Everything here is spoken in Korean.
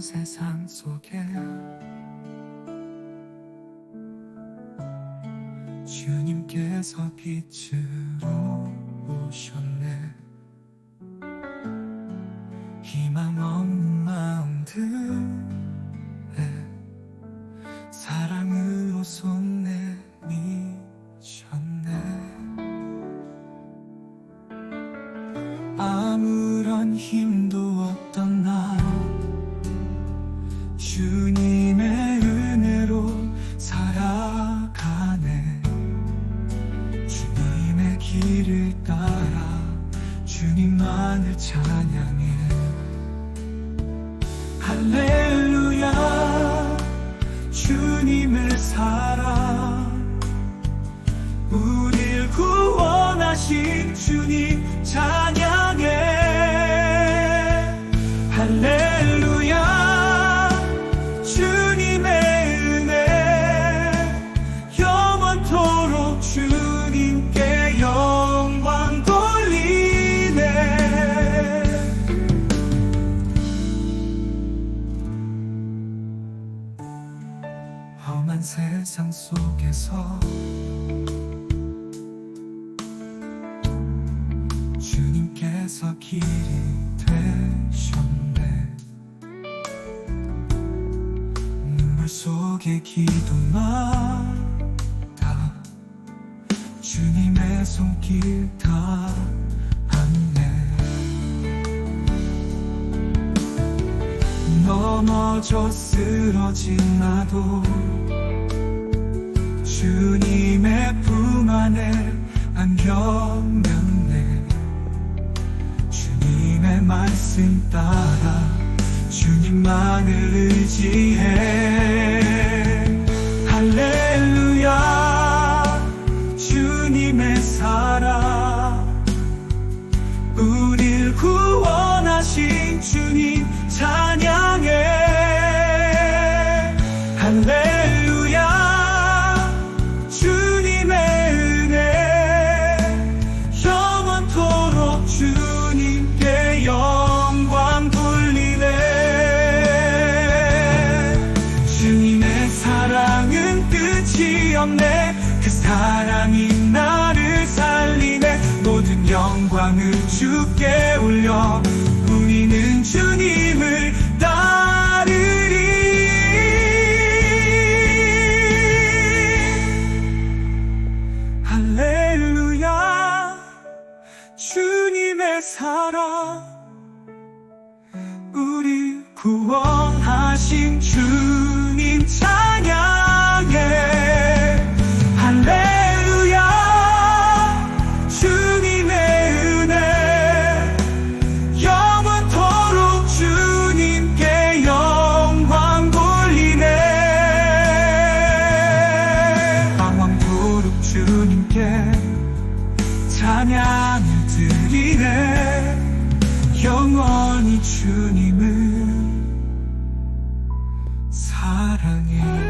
세상 속에 주님께서 빛으로 오셨네. 희망 없는 마음들에 사랑으로 손 내미셨네. 아무런 힘도 길을 따라 주님만을 찬양해. 할렐루야 주님의 사랑. 우릴 구원하신 주님 찬양 험한 세상 속에서 주님께서 길이 되셨네. 눈물 속에 기도마다 주님의 손길 닿았네. 넘어져 쓰러진 나도 주님의 품 안에 안겨면네. 주님의 말씀 따라 주님만을 의지해. 할렐루야. 주님의 사랑. 우릴 구원하신 주님 사랑이 나를 살리네. 모든 영광을 주께 올려. 우리는 주님을 따르리. 할렐루야. 주님의 사랑. 우리 구원하신 주 찬양을 드리네. 영원히 주님을 사랑해.